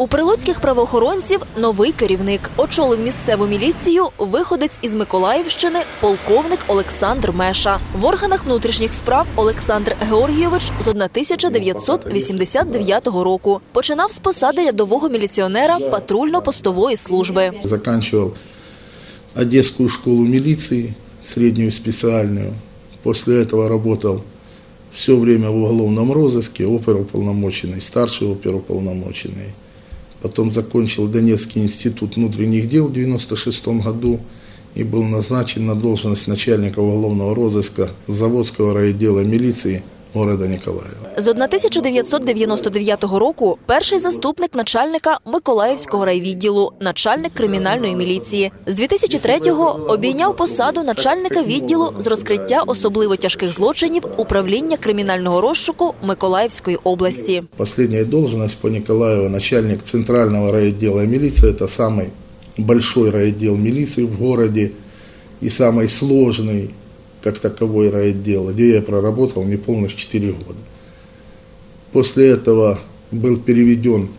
У прилуцьких правоохоронців новий керівник. Очолив місцеву міліцію виходець із Миколаївщини, полковник Олександр Меша. В органах внутрішніх справ Олександр Георгійович з 1989 року починав з посади рядового міліціонера патрульно-постової служби. Заканчивал Одесскую школу милиции, среднюю специальную. После этого работал все время в уголовном розыске, оперуполномоченный, старший оперуполномоченный. Потом закончил Донецкий институт внутренних дел в 1996 году и был назначен на должность начальника уголовного розыска Заводского райотдела милиции города Николаева. З 1999 року перший заступник начальника Миколаївського райвідділу, начальник кримінальної міліції. З 2003-го обійняв посаду начальника відділу з розкриття особливо тяжких злочинів управління кримінального розшуку Миколаївської області. Последняя должность по Николаеву, начальник центрального райотдела милиции, это самый большой райотдел милиции в городе и самый сложный, Как таковой райотдел, где я проработал неполных 4 года. После этого был переведен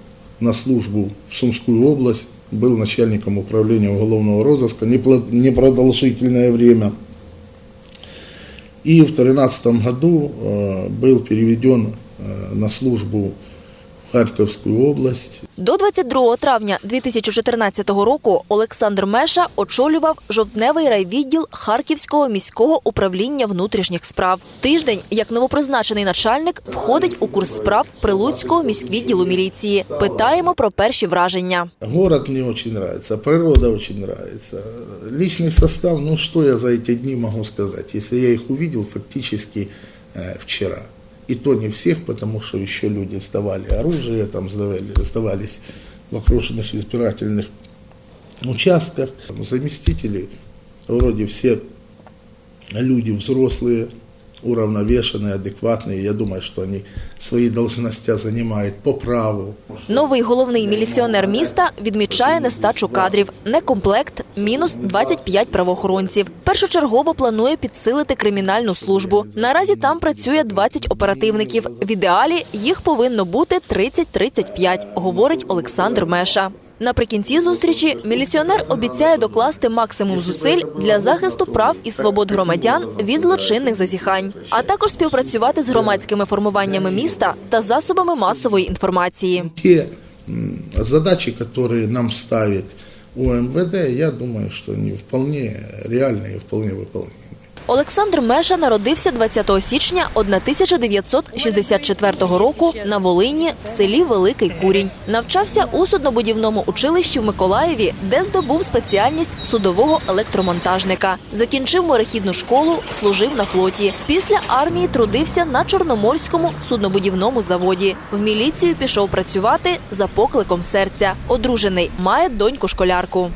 на службу в Сумскую область, был начальником управления уголовного розыска непродолжительное время. И в 2013 году э, был переведен э, на службу в Харьковскую область. До 22 травня 2014 року Олександр Меша очолював жовтневий райвідділ Харківського міського управління внутрішніх справ. Тиждень, як новопризначений начальник, входить у курс справ Прилуцького міськвідділу міліції. Питаємо про перші враження. Город мне очень нравится, природа очень нравится. Личный состав, ну что я за эти дни могу сказать, если я их увидел фактически э, вчера. И то не всех, потому что еще люди сдавали оружие, там сдавали, сдавались в окруженных избирательных участках. Заместители вроде все люди взрослые, уравновешенные, адекватные. Я думаю, что они свои должности занимают по праву. Новий головний міліціонер міста відмічає нестачу кадрів. Некомплект – мінус 25 правоохоронців. Першочергово планує підсилити кримінальну службу. Наразі там працює 20 оперативників. В ідеалі їх повинно бути 30-35, говорить Олександр Меша. Наприкінці зустрічі міліціонер обіцяє докласти максимум зусиль для захисту прав і свобод громадян від злочинних зазіхань, а також співпрацювати з громадськими формуваннями міста та засобами масової інформації. Те м, задачи, которые нам ставит УМВД, я думаю, что они вполне реальные и вполне выполнимы. Олександр Меша народився 20 січня 1964 року на Волині в селі Великий Курінь. Навчався у суднобудівному училищі в Миколаєві, де здобув спеціальність судового електромонтажника. Закінчив морехідну школу, служив на флоті. Після армії трудився на Чорноморському суднобудівному заводі. В міліцію пішов працювати за покликом серця. Одружений, має доньку школярку.